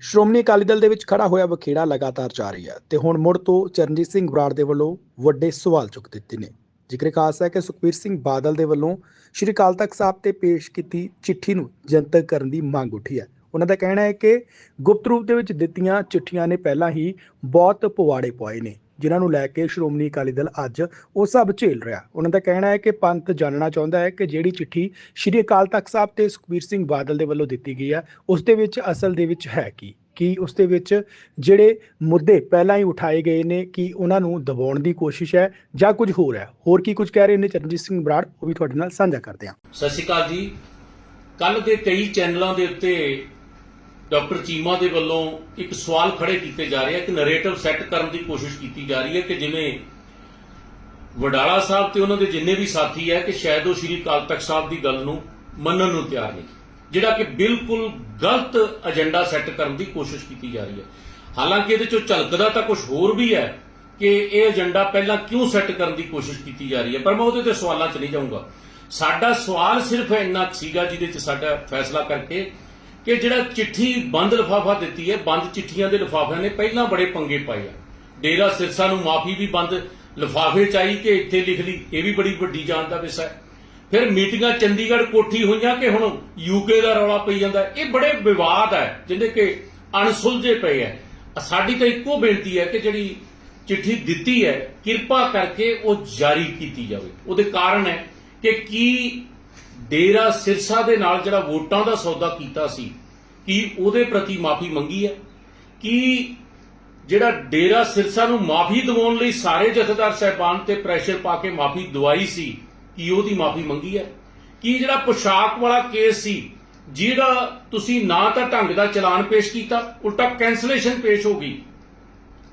ਸ਼੍ਰੋਮਣੀ ਅਕਾਲੀ ਦਲ ਦੇ ਵਿੱਚ ਖੜਾ ਹੋਇਆ ਵਖੇੜਾ ਲਗਾਤਾਰ ਜਾਰੀ ਹੈ ਤੇ ਹੁਣ ਮੁੜ ਤੋਂ ਚਰਨਜੀਤ ਸਿੰਘ ਬਰਾੜ ਦੇ ਵੱਲੋਂ ਵੱਡੇ ਸਵਾਲ ਚੁੱਕ ਦਿੱਤੇ ਨੇ। ਜ਼ਿਕਰ ਖਾਸ ਹੈ ਕਿ ਸੁਖਬੀਰ ਸਿੰਘ ਬਾਦਲ ਦੇ ਵੱਲੋਂ ਸ਼੍ਰੀ ਅਕਾਲ ਤਖਤ ਸਾਹਿਬ ਤੇ ਪੇਸ਼ ਕੀਤੀ ਚਿੱਠੀ ਨੂੰ ਜਨਤਕ ਕਰਨ ਦੀ ਮੰਗ ਉੱਠੀ ਹੈ। ਉਹਨਾਂ ਦਾ ਕਹਿਣਾ ਹੈ ਕਿ ਗੁਪਤ ਰੂਪ ਦੇ ਵਿੱਚ ਦਿੱਤੀਆਂ ਚਿੱਠੀਆਂ ਨੇ ਪਹਿਲਾਂ ਹੀ ਬਹੁਤ ਪਵਾੜੇ ਪਵਾਏ ਨੇ। ਜਿਨ੍ਹਾਂ ਨੂੰ ਲੈ ਕੇ ਸ਼੍ਰੋਮਣੀ ਅਕਾਲੀ ਦਲ ਅੱਜ ਉਹ ਸਭ ਝੇਲ ਰਿਹਾ। ਉਹਨਾਂ ਦਾ ਕਹਿਣਾ ਹੈ ਕਿ ਪੰਥ ਜਾਣਨਾ ਚਾਹੁੰਦਾ ਹੈ ਕਿ ਜਿਹੜੀ ਚਿੱਠੀ ਸ਼੍ਰੀ ਅਕਾਲ ਤਖਤ ਸਾਹਿਬ ਤੇ ਸੁਖਬੀਰ ਸਿੰਘ ਬਾਦਲ ਦੇ ਵੱਲੋਂ ਦਿੱਤੀ ਗਈ ਹੈ, ਉਸ ਦੇ ਵਿੱਚ ਅਸਲ ਦੇ ਵਿੱਚ ਹੈ ਕੀ? ਕੀ ਉਸ ਦੇ ਵਿੱਚ ਜਿਹੜੇ ਮੁੱਦੇ ਪਹਿਲਾਂ ਹੀ ਉਠਾਏ ਗਏ ਨੇ, ਕਿ ਉਹਨਾਂ ਨੂੰ ਦਬਾਉਣ ਦੀ ਕੋਸ਼ਿਸ਼ ਹੈ ਜਾਂ ਕੁਝ ਹੋਰ ਹੈ? ਹੋਰ ਕੀ ਕੁਝ ਕਹਿ ਰਹੇ ਨੇ ਚਰਨਜੀਤ ਸਿੰਘ ਬਰਾੜ, ਉਹ ਵੀ ਤੁਹਾਡੇ ਨਾਲ ਸਾਂਝਾ ਕਰਦੇ ਹਾਂ। ਸਤਿ ਸ਼੍ਰੀ ਅਕਾਲ ਜੀ। ਕੱਲ ਦੇ ਕਈ ਚੈਨਲਾਂ ਦੇ ਉੱਤੇ ਡਾਕਟਰ ਚੀਮਾ ਦੇ ਵੱਲੋਂ ਇੱਕ ਸਵਾਲ ਖੜੇ ਕੀਤੇ ਜਾ ਰਹੇ ਆ ਕਿ ਨੈਰੇਟਿਵ ਸੈੱਟ ਕਰਨ ਦੀ ਕੋਸ਼ਿਸ਼ ਕੀਤੀ ਜਾ ਰਹੀ ਹੈ ਕਿ ਜਿਵੇਂ ਵਡਾਲਾ ਸਾਹਿਬ ਤੇ ਉਹਨਾਂ ਦੇ ਜਿੰਨੇ ਵੀ ਸਾਥੀ ਹੈ ਕਿ ਸ਼ਾਇਦ ਉਹ ਸ਼੍ਰੀ ਅਕਾਲ ਤਖਤ ਸਾਹਿਬ ਦੀ ਗੱਲ ਨੂੰ ਮੰਨਣ ਨੂੰ ਤਿਆਰ ਨਹੀਂ ਜਿਹੜਾ ਕਿ ਬਿਲਕੁਲ ਗਲਤ ਏਜੰਡਾ ਸੈੱਟ ਕਰਨ ਦੀ ਕੋਸ਼ਿਸ਼ ਕੀਤੀ ਜਾ ਰਹੀ ਹੈ। ਹਾਲਾਂਕਿ ਇਹਦੇ ਚੋਂ ਝਲਕਦਾ ਤਾਂ ਕੁਝ ਹੋਰ ਵੀ ਹੈ ਕਿ ਇਹ ਏਜੰਡਾ ਪਹਿਲਾਂ ਕਿਉਂ ਸੈੱਟ ਕਰਨ ਦੀ ਕੋਸ਼ਿਸ਼ ਕੀਤੀ ਜਾ ਰਹੀ ਹੈ, ਪਰ ਮੈਂ ਉਹਦੇ ਤੇ ਸਵਾਲਾਂ 'ਚ ਨਹੀਂ ਜਾਊਂਗਾ। ਸਾਡਾ ਸਵਾਲ ਸਿਰਫ ਇੰਨਾ ਸੀਗਾ ਜਿਹਦੇ 'ਚ ਸਾਡਾ ਫੈਸਲਾ ਕਰਕੇ ਕਿ ਜਿਹੜਾ ਚਿੱਠੀ ਬੰਦ ਲਿਫਾਫਾ ਦਿੱਤੀ ਹੈ, ਬੰਦ ਚਿੱਠੀਆਂ ਦੇ ਲਿਫਾਫਿਆਂ ਨੇ ਪਹਿਲਾਂ ਬੜੇ ਪੰਗੇ ਪਾਏ ਆ। ਡੇਰਾ ਸਿਰਸਾ ਨੂੰ ਮਾਫੀ ਵੀ ਬੰਦ ਲਿਫਾਫੇ ਚ ਕਿ ਇੱਥੇ ਲਿਖ ਲਈ, ਇਹ ਵੀ ਬੜੀ ਵੱਡੀ ਜਾਣ ਦਾ ਵਿਸ਼ਾ ਹੈ। ਫਿਰ ਮੀਟਿੰਗਾਂ ਚੰਡੀਗੜ੍ਹ ਕੋਠੀ ਹੋਈਆਂ ਕਿ ਹੁਣ ਯੂਕੇ ਦਾ ਰੌਲਾ ਪਈ ਜਾਂਦਾ ਇਹ ਬੜੇ ਵਿਵਾਦ ਹੈ, ਜਿਹਦੇ ਕਿ ਅਣਸੁਲਝੇ ਪਏ ਹੈ। ਸਾਡੀ ਤਾਂ ਇੱਕੋ ਬੇਨਤੀ ਹੈ ਕਿ ਜਿਹੜੀ ਚਿੱਠੀ ਦਿੱਤੀ ਹੈ, ਕਿਰਪਾ ਕਰਕੇ ਉਹ ਜਾਰੀ ਕੀਤੀ ਜਾਵੇ। ਉਹਦੇ ਕਾਰਨ ਹੈ ਕਿ ਕੀ ਡੇਰਾ ਸਿਰਸਾ ਦੇ ਨਾਲ ਜਿਹੜਾ ਵੋਟਾਂ ਦਾ ਸੌਦਾ ਕੀਤਾ ਸੀ, ਕੀ ਉਹਦੇ ਪ੍ਰਤੀ ਮਾਫੀ ਮੰਗੀ ਹੈ? ਕੀ ਜਿਹੜਾ ਡੇਰਾ ਸਿਰਸਾ ਨੂੰ ਮਾਫੀ ਦਿਵਾਉਣ ਲਈ ਸਾਰੇ ਜਥੇਦਾਰ ਸਹਿਬਾਨ ਤੇ ਪ੍ਰੈਸ਼ਰ ਪਾ ਕੇ ਮਾਫੀ ਦਵਾਈ ਸੀ, ਕੀ ਉਹਦੀ ਮਾਫੀ ਮੰਗੀ ਹੈ? ਕੀ ਜਿਹੜਾ ਪੁਸ਼ਾਕ ਵਾਲਾ ਕੇਸ ਸੀ, ਜਿਹੜਾ ਤੁਸੀਂ ਨਾ ਤਾਂ ਢੰਗ ਦਾ ਚਲਾਨ ਪੇਸ਼ ਕੀਤਾ, ਉਲਟਾ ਕੈਂਸਲੇਸ਼ਨ ਪੇਸ਼ ਹੋ ਗਈ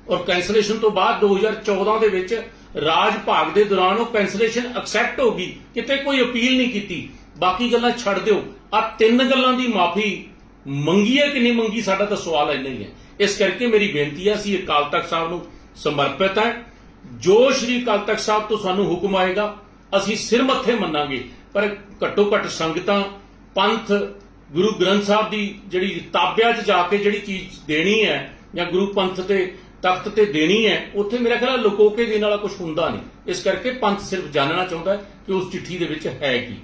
ਔਰ ਕੈਂਸਲੇਸ਼ਨ ਤੋਂ ਬਾਅਦ 2014 ਦੇ ਵਿੱਚ ਰਾਜ ਭਾਗ ਦੇ ਦੌਰਾਨ ਉਹ ਕੈਂਸਲੇਸ਼ਨ ਐਕਸੈਪਟ ਹੋ ਗਈ। ਕਿਤੇ ਕੋਈ ਅਪੀਲ ਨਹੀਂ ਕੀਤੀ। ਬਾਕੀ ਗੱਲਾਂ ਛੱਡ ਦਿਓ। ਆ ਤਿੰਨ ਗੱਲਾਂ ਦੀ ਮਾਫੀ ਮੰਗੀ ਹੈ ਕਿ ਨਹੀਂ ਮੰਗੀ, ਸਾਡਾ ਤਾਂ ਸਵਾਲ ਇੰਨਾ ਹੀ ਹੈ। ਇਸ ਕਰਕੇ ਮੇਰੀ ਬੇਨਤੀ ਹੈ, ਅਸੀਂ ਅਕਾਲ ਤਖਤ ਸਾਹਿਬ ਨੂੰ ਸਮਰਪਿਤ ਹੈ। ਜੋ ਸ਼੍ਰੀ ਅਕਾਲ ਤਖਤ ਸਾਹਿਬ ਤੋਂ ਸਾਨੂੰ ਹੁਕਮ ਆਏਗਾ, ਅਸੀਂ ਸਿਰ ਮੱਥੇ ਮੰਨਾਂਗੇ। ਪਰ ਘੱਟੋ ਘੱਟ ਸੰਗਤਾਂ, ਪੰਥ, ਗੁਰੂ ਗ੍ਰੰਥ ਸਾਹਿਬ ਦੀ ਜਿਹੜੀ ਤਾਬਿਆਂ 'ਚ ਜਾ ਕੇ ਜਿਹੜੀ ਚੀਜ਼ ਦੇਣੀ ਹੈ ਜਾਂ ਗੁਰੂ ਪੰਥ ਤੇ ਤਖਤ ਤੇ ਦੇਣੀ ਹੈ, ਉੱਥੇ ਮੇਰਾ ਖਿਆਲ ਹੈ ਲੁਕੋ ਕੇ ਦੇਣ ਵਾਲਾ ਕੁਝ ਹੁੰਦਾ ਨਹੀਂ। ਇਸ ਕਰਕੇ ਪੰਥ ਸਿਰਫ ਜਾਣਨਾ ਚਾਹੁੰਦਾ ਕਿ ਉਸ ਚਿੱਠੀ ਦੇ ਵਿੱਚ ਹੈ ਕੀ।